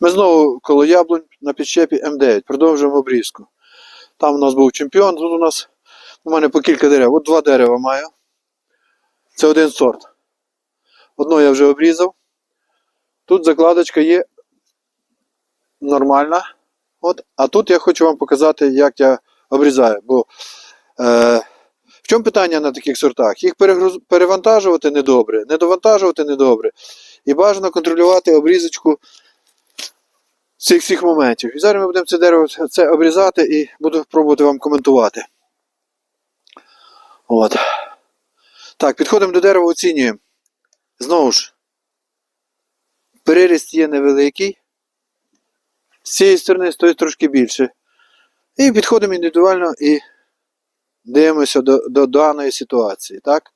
Ми знову коло яблунь на підщепі М9. Продовжуємо обрізку. Там у нас був чемпіон, тут у нас у мене по кілька дерев. От два дерева маю. Це один сорт. Одно я вже обрізав. Тут закладочка є нормальна. От, а тут я хочу вам показати, як я обрізаю. Бо е, в чому питання на таких сортах? Їх перегруз... перевантажувати недобре, недовантажувати недобре. І бажано контролювати обрізочку цих всіх моментів. І зараз ми будемо це дерево це обрізати і буду пробувати вам коментувати. От. Так, підходимо до дерева, оцінюємо. Знову ж, переріст є невеликий. З цієї сторони стоїть трошки більше. І підходимо індивідуально і дивимося до, до даної ситуації. Так?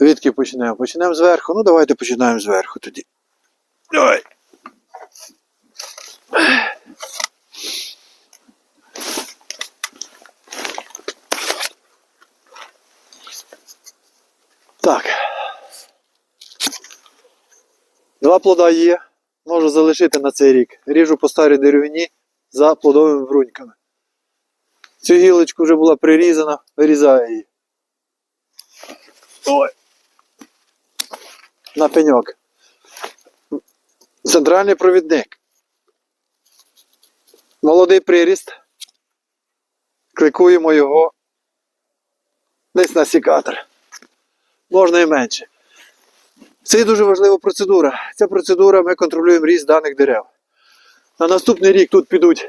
Відки почнемо? Почнемо зверху. Ну, давайте починаємо зверху тоді. Давай. Так. Два плода є. Можу залишити на цей рік. Ріжу по старій деревині за плодовими бруньками. Цю гілочку вже була прирізана, вирізаю її. Ой. На пеньок. Центральний провідник. Молодий приріст. Кликуємо його десь на сікатор. Можна і менше. Це є дуже важлива процедура. Ця процедура ми контролюємо ріст даних дерев. На наступний рік тут підуть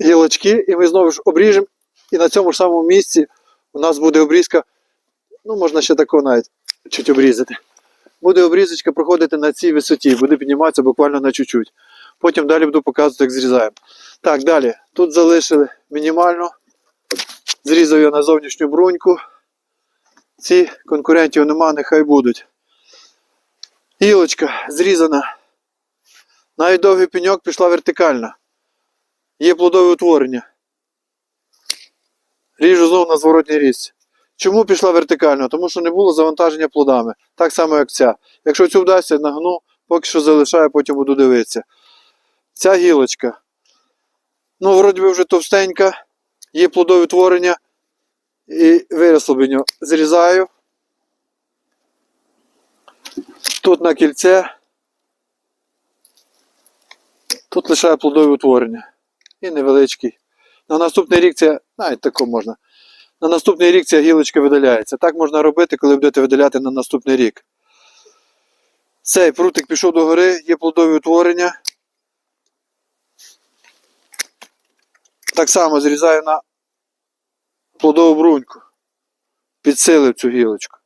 гілочки, і ми знову ж обріжемо. І на цьому ж самому місці у нас буде обрізка. Ну, можна ще тако навіть чуть обрізати. Буде обрізочка проходити на цій висоті, буде підніматися буквально на чуть-чуть. Потім далі буду показувати, як зрізаємо. Так, далі. Тут залишили мінімально. Зрізав я на зовнішню бруньку. Ці конкурентів нема, нехай будуть. Гілочка зрізана. Навіть довгий пеньок пішла вертикальна. Є плодове утворення. Ріжу знову на зворотній різці. Чому пішла вертикально? Тому що не було завантаження плодами. Так само, як ця. Якщо цю вдасться, нагну, поки що залишаю, потім буду дивитися. Ця гілочка. Ну, вроді би вже товстенька, є плодові утворення. І нього. Зрізаю. Тут на кільце. Тут лишаю плодові утворення. І невеличкий. На наступний рік це, навіть тако можна. На наступний рік ця гілочка видаляється. Так можна робити, коли будете видаляти на наступний рік. Цей прутик пішов до гори, є плодові утворення. Так само зрізаю на плодову бруньку. Підсилив цю гілочку.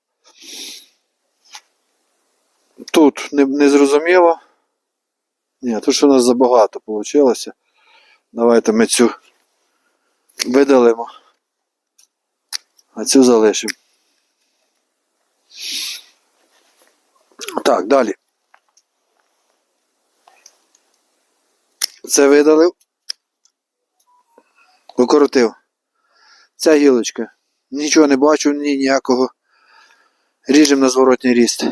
Тут не, не зрозуміло. Ні, тут що у нас забагато вийшло. Давайте ми цю видалимо. А цю залишимо. Так, далі. Це видалив. Укоротив. Ця гілочка. Нічого не бачу, ні ніякого. Ріжемо на зворотній ріст.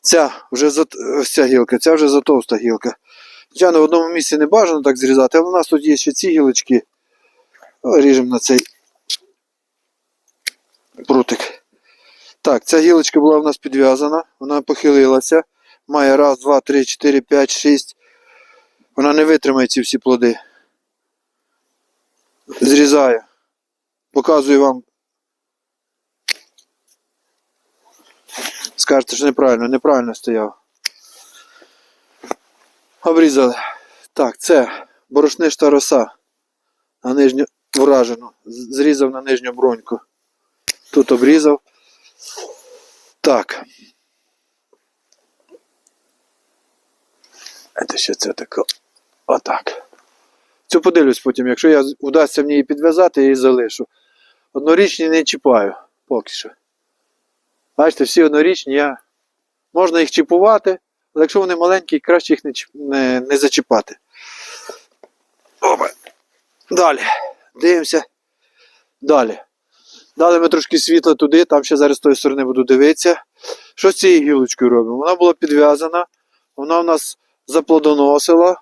Ця вже за... ця гілка, ця вже затовста гілка. Звичайно, в одному місці не бажано так зрізати, але у нас тут є ще ці гілочки. Ріжемо на цей прутик. Так, ця гілочка була в нас підв'язана, вона похилилася. Має раз, два, три, чотири, п'ять, шість. Вона не витримає ці всі плоди. Зрізаю. Показую вам. Скажете, що неправильно, неправильно стояв. Обрізали. Так, це борошништа роса на нижню вражену. Зрізав на нижню броньку. Тут обрізав. Так. Це ще це таке. Отак. Цю подивлюсь потім, якщо я вдасться мені її підв'язати, я її залишу. Однорічні не чіпаю поки що. Бачите, всі однорічні я. Можна їх чіпувати, але якщо вони маленькі, краще їх не, не, не зачіпати. Опа. Далі. Дивимося. Далі. Дали ми трошки світла туди, там ще зараз з тої сторони буду дивитися. Що з цією гілочкою робимо? Вона була підв'язана, вона в нас заплодоносила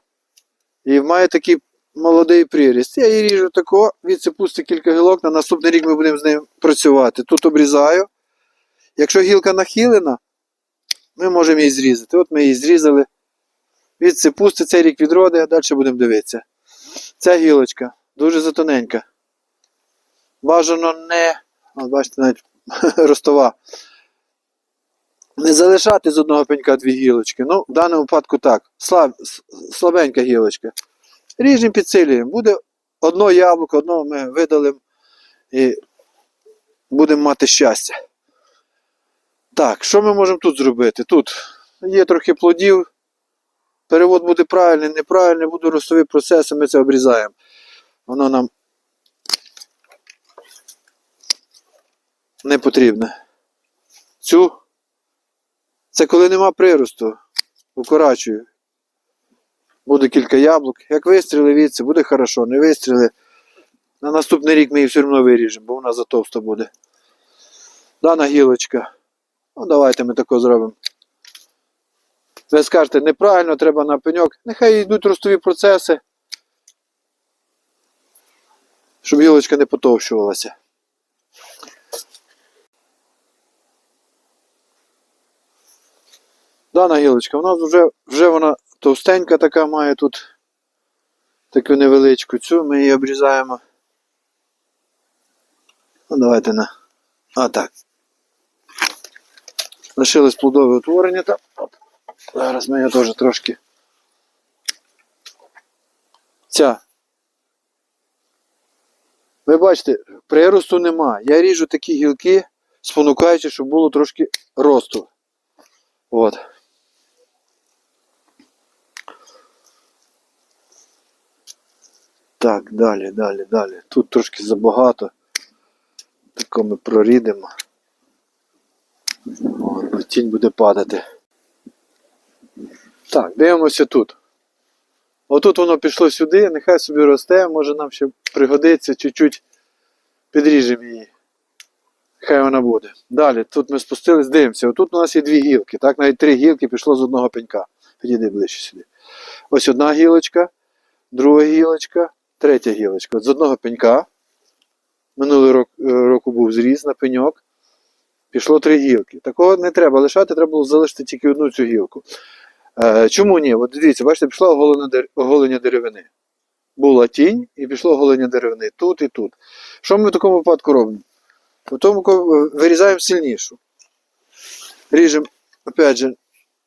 і має такий молодий приріст. Я її ріжу тако, відси пусти кілька гілок, на наступний рік ми будемо з ним працювати. Тут обрізаю. Якщо гілка нахилена, ми можемо її зрізати. От ми її зрізали. Відси пусти, цей рік відроди, а далі будемо дивитися. Ця гілочка дуже затоненька. Бажано не, от бачите, навіть ростова. Не залишати з одного пенька дві гілочки. Ну, в даному випадку так. Слаб, слабенька гілочка. Ріжемо, підсилюємо. Буде одно яблуко, одного ми видалимо і будемо мати щастя. Так, що ми можемо тут зробити? Тут є трохи плодів. Перевод буде правильний, неправильний, будуть ростові процеси, ми це обрізаємо. Воно нам не потрібне. Цю. Це коли нема приросту. Укорачую. Буде кілька яблук. Як вистріли від буде хорошо. Не вистріли. На наступний рік ми її все одно виріжемо, бо вона затовста буде. Дана гілочка. Ну, давайте ми тако зробимо. Ви скажете, неправильно, треба на пеньок. Нехай йдуть ростові процеси. Щоб гілочка не потовщувалася. Дана гілочка, у нас вже, вже вона товстенька така має тут таку невеличку цю, ми її обрізаємо. Ну, давайте на. А так. Лишилось плодове утворення там. Зараз ми його теж трошки. Ця. Ви бачите, приросту нема. Я ріжу такі гілки, спонукаючи, щоб було трошки росту. От. Так, далі, далі, далі. Тут трошки забагато. Тако ми прорідемо. О, тінь буде падати. Так, дивимося тут. Отут воно пішло сюди, нехай собі росте, може нам ще пригодиться, чуть-чуть підріжемо її. Хай вона буде. Далі, тут ми спустились, дивимося. Отут у нас є дві гілки, так? Навіть три гілки пішло з одного пенька. Підійди ближче сюди. Ось одна гілочка, друга гілочка, третя гілочка. З одного пенька. Минулий е, року був зріз на пеньок. Пішло три гілки. Такого не треба лишати, треба було залишити тільки одну цю гілку. Е, чому ні? От дивіться, бачите, пішло оголення, деревини. Була тінь і пішло оголення деревини тут і тут. Що ми в такому випадку робимо? В тому вирізаємо сильнішу. Ріжемо, опять же,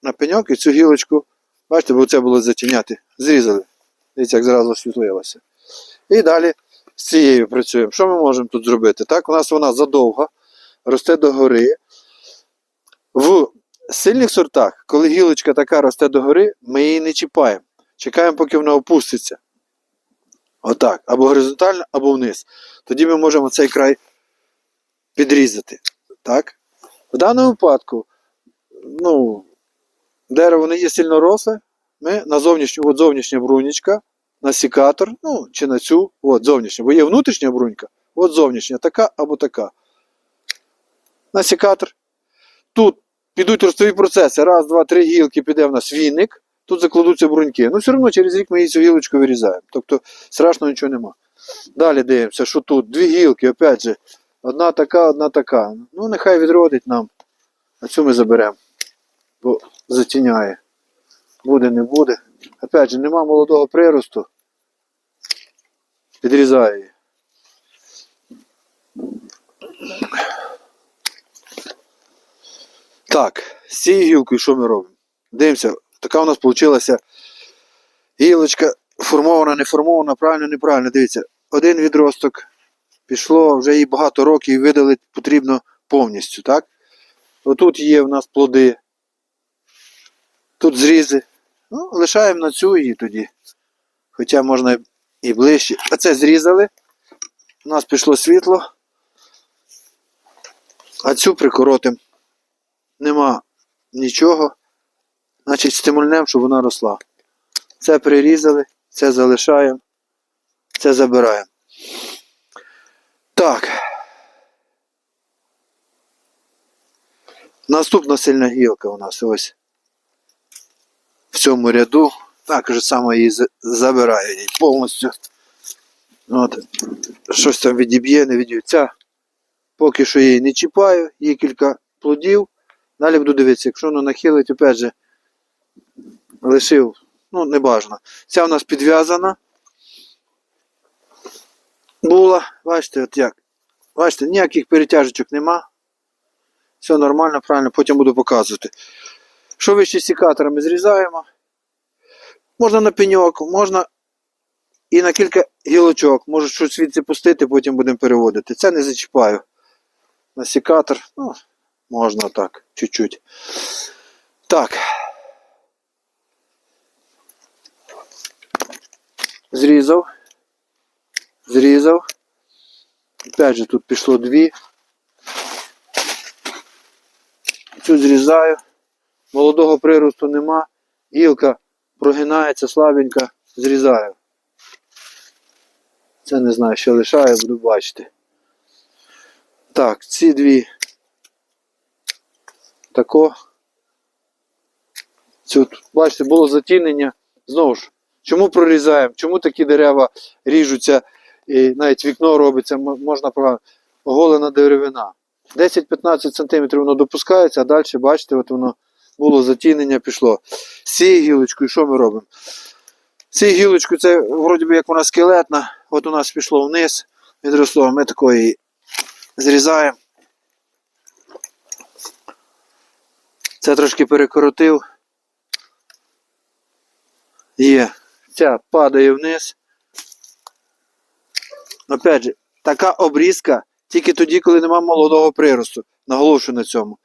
на пеньок і цю гілочку, бачите, бо це було затіняти. Зрізали. Дивіться, як зразу освітлилося. І далі з цією працюємо. Що ми можемо тут зробити? Так, у нас вона задовга, росте догори. В сильних сортах, коли гілочка така росте догори, ми її не чіпаємо. Чекаємо, поки вона опуститься. Отак. Або горизонтально, або вниз. Тоді ми можемо цей край підрізати. Так? В даному випадку, ну, дерево не є сильно росле, ми на зовнішню, от зовнішня брунічка, на сікатор, ну, чи на цю, от зовнішня, бо є внутрішня брунька, от зовнішня, така або така. На сікатор. Тут підуть ростові процеси. Раз, два, три гілки піде в нас віник, тут закладуться бруньки. Ну, все одно через рік ми її цю гілочку вирізаємо. Тобто страшного нічого нема. Далі дивимося, що тут дві гілки, опять же, одна така, одна така. Ну, нехай відродить нам. А цю ми заберемо. Бо затіняє. Буде, не буде. Опять же, нема молодого приросту. Підрізаю її. Так, з цією гілкою що ми робимо? Дивимося, така у нас вийшла гілочка формована, не формована, правильно, неправильно. Дивіться, один відросток пішло, вже їй багато років і видалити потрібно повністю, так? Отут є в нас плоди, тут зрізи. Ну, лишаємо на цю її тоді. Хоча можна і ближче. А це зрізали. У нас пішло світло. А цю прикоротимо. Нема нічого. Значить, стимульнемо, щоб вона росла. Це прирізали, це залишаємо, це забираємо. Так. Наступна сильна гілка у нас ось. в цьому ряду. Так же само її за- забираю її повністю. От. Щось там відіб'є, не відіб'є. Поки що її не чіпаю, є кілька плодів. Далі буду дивитися, якщо воно нахилить, опять же, лишив, ну, не бажано. Ця у нас підв'язана. Була, бачите, от як. Бачите, ніяких перетяжечок нема. Все нормально, правильно, потім буду показувати. Що вище сікаторами зрізаємо. Можна на пеньок, можна і на кілька гілочок. Може щось звідси пустити, потім будемо переводити. Це не зачіпаю. На сікатор, ну, можна так, чуть-чуть. Так. Зрізав. Зрізав. Опять же, тут пішло дві. Цю зрізаю. Молодого приросту нема. Гілка прогинається слабенька, зрізаю. Це не знаю, що лишаю, буду бачити. Так, ці дві. Тако. Цю, бачите, було затінення. Знову ж, чому прорізаємо? Чому такі дерева ріжуться, і навіть вікно робиться, можна погано. Оголена деревина. 10-15 см воно допускається, а далі, бачите, от воно було затінення, пішло. З цією гілочкою що ми робимо? З цією гілочкою, це вроді би як вона скелетна, от у нас пішло вниз, відросло, ми такої зрізаємо. Це трошки перекоротив. Є. Ця падає вниз. Опять же, така обрізка тільки тоді, коли нема молодого приросту. Наголошую на цьому.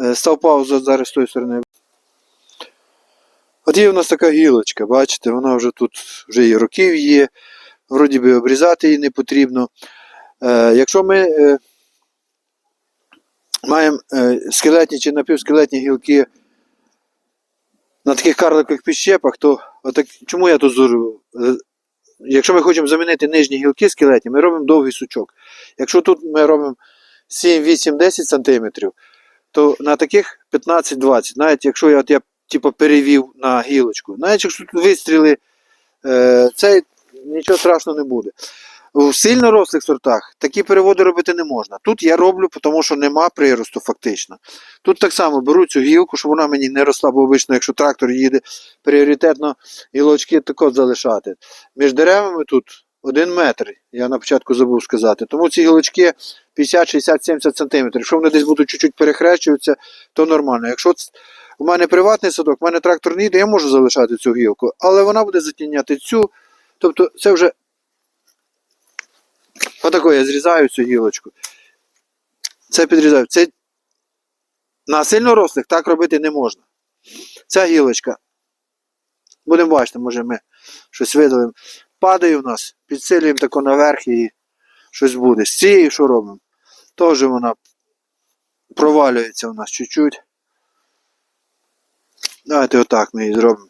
Е, Став паузу зараз з тої сторони. От є у нас така гілочка, бачите, вона вже тут вже і років є, вроді би обрізати її не потрібно. Е, якщо ми е, маємо скелетні чи напівскелетні гілки на таких карликових підщепах, то отак, чому я тут? Е, Якщо ми хочемо замінити нижні гілки скелетні, ми робимо довгий сучок. Якщо тут ми робимо 7, 8, 10 см, то на таких 15-20, навіть якщо я, от я типу, перевів на гілочку, навіть якщо тут вистріли, е, це нічого страшного не буде. У сильно рослих сортах такі переводи робити не можна. Тут я роблю, тому що нема приросту фактично. Тут так само беру цю гілку, щоб вона мені не росла, бо обично, якщо трактор їде, пріоритетно гілочки тако залишати. Між деревами тут один метр, я на початку забув сказати. Тому ці гілочки 50, 60, 70 сантиметрів. Якщо вони десь будуть чуть-чуть перехрещуватися, то нормально. Якщо у мене приватний садок, у мене трактор не їде, я можу залишати цю гілку, але вона буде затіняти цю. Тобто це вже отако я зрізаю цю гілочку. Це підрізаю. Це на сильно рослих так робити не можна. Ця гілочка. Будемо бачити, може ми щось видалимо. Падає в нас, підсилюємо тако наверх і щось буде. З цією що робимо? Теж вона провалюється у нас чуть-чуть. Давайте отак ми її зробимо.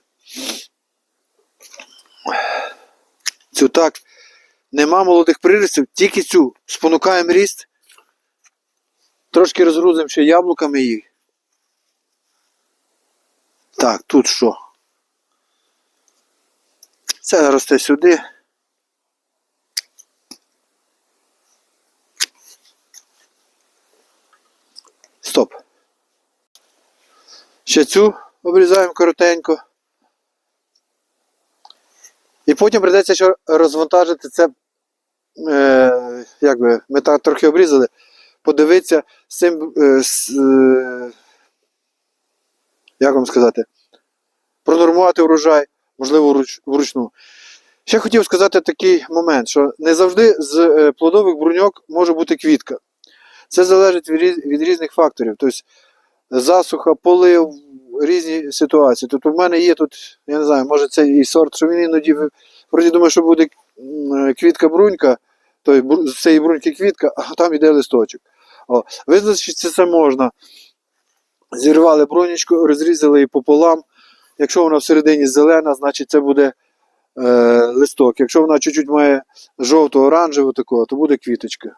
Цю так. Нема молодих приростів, тільки цю спонукаємо ріст. Трошки розгрузимо ще яблуками їх. Так, тут що? Це росте сюди. Стоп. Ще цю обрізаємо коротенько. І потім прийдеться ще розвантажити це. Е, як би, ми так трохи обрізали. Подивитися з цим. Е, з, е, як вам сказати? Пронормувати урожай, можливо, вруч- вручну. Ще хотів сказати такий момент, що не завжди з е, плодових бруньок може бути квітка. Це залежить від, різних факторів. Тобто засуха, полив, різні ситуації. Тобто в мене є тут, я не знаю, може це і сорт, що він іноді вроді думає, що буде квітка-брунька, з цієї бруньки квітка, а там іде листочок. Визначити це можна. Зірвали брунічку, розрізали її пополам. Якщо вона всередині зелена, значить це буде е, листок. Якщо вона чуть-чуть має жовто-оранжеву такого, то буде квіточка.